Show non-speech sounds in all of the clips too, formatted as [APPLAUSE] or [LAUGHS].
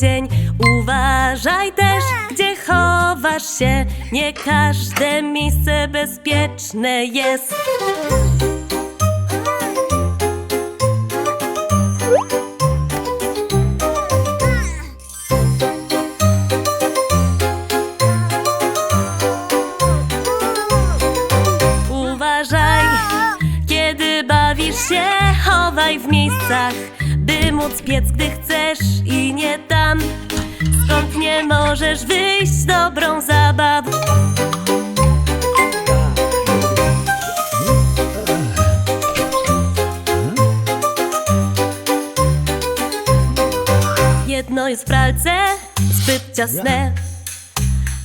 dzień. Uważaj też, gdzie chowasz się. Nie każde miejsce bezpieczne jest. Móc biec, gdy chcesz i nie tam, skąd nie możesz wyjść z dobrą zabawą. Jedno jest w pralce, zbyt ciasne,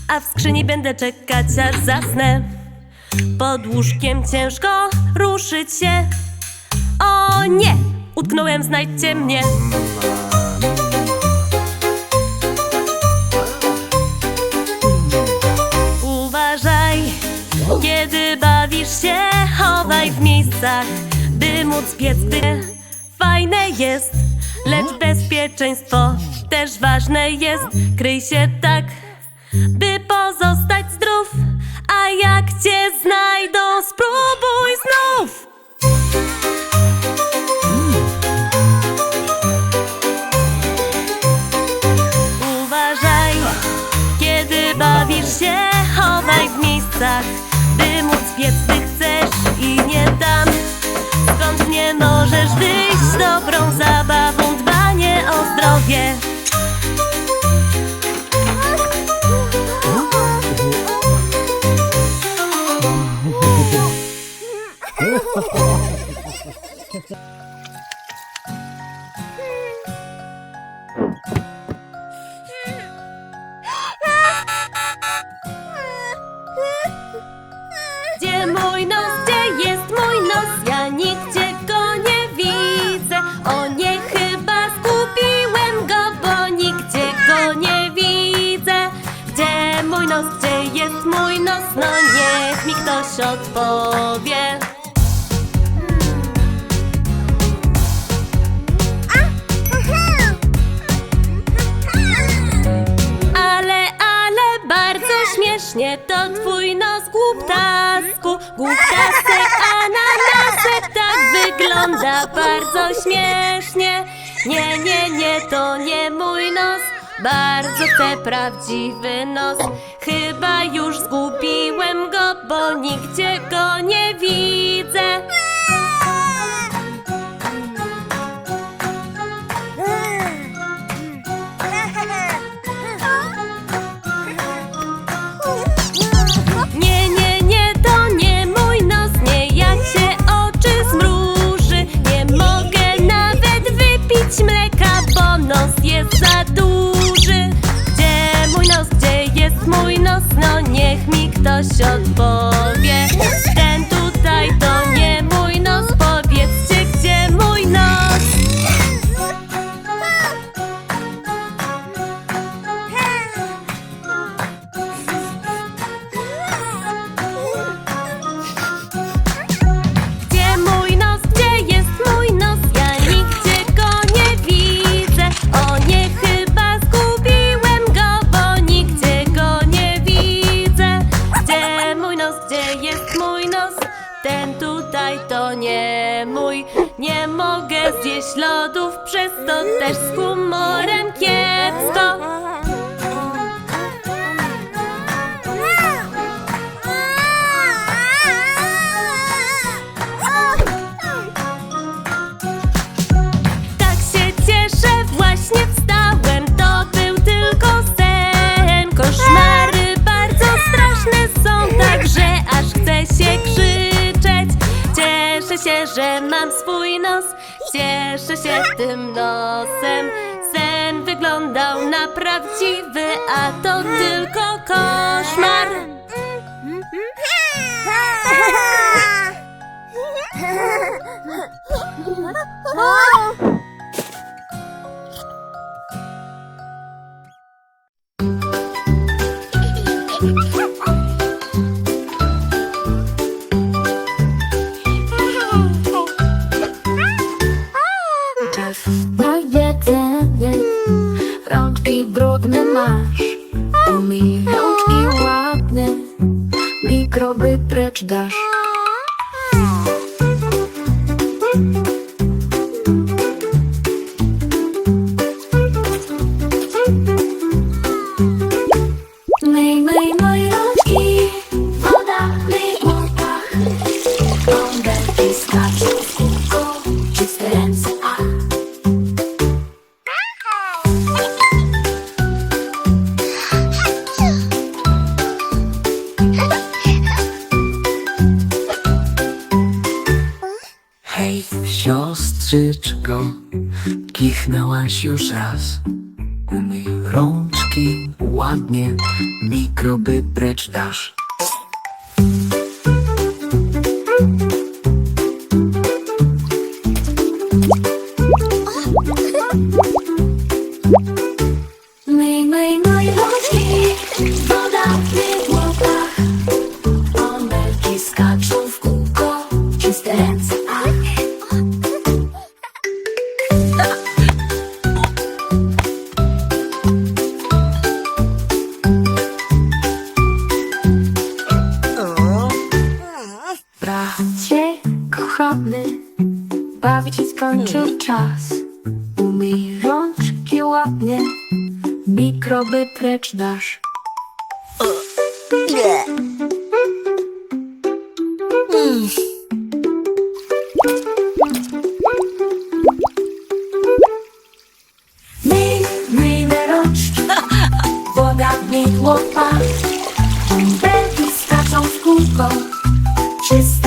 a w skrzyni będę czekać aż zasnę. Pod łóżkiem ciężko ruszyć się. O nie! Utknąłem, znajdźcie mnie. Uważaj, kiedy bawisz się, chowaj w miejscach, by móc biec, gdy fajne jest. Lecz bezpieczeństwo też ważne jest. Kryj się tak, by pozostać zdrów. A jak cię znajdą, spróbuj miejscach, by móc biec, gdy chcesz i nie tam. Skąd nie możesz wyjść z dobrą zabawą, dbanie o zdrowie. Gdzie mój nos, gdzie jest mój nos? Ja nigdzie go nie widzę. O nie, chyba zgubiłem go, bo nigdzie go nie widzę. Gdzie mój nos, gdzie jest mój nos? No niech mi ktoś odpowie. Ale, ale bardzo śmiesznie to głuptasku, głuptasek, ananasek, tak wygląda bardzo śmiesznie. Nie, nie, nie, to nie mój nos, bardzo chcę prawdziwy nos. Chyba już zgubiłem go, bo nigdzie go nie widzę. Niech mi ktoś odpowie. Ten tutaj to nie mój. Nie mogę zjeść lodów, przez to też z humorem kiepsko. Że mam swój nos, cieszę się tym nosem. Sen wyglądał na prawdziwy, a to tylko koszmar. [LAUGHS] Głodny masz. Umyj rączki ładnie Mikroby precz dasz siostrzyczko, kichnęłaś już raz. Umyj rączki ładnie, mikroby precz dasz. Myj, myj, myj rączki Woda w łopach Bąbelki skaczą w kółko Czyste Bawić się skończył czas. Umyj rączki ładnie. Mikroby precz dasz. Myj, myjne rączki. Woda w nich łopa Bąbelki skaczą w kółko. Czyste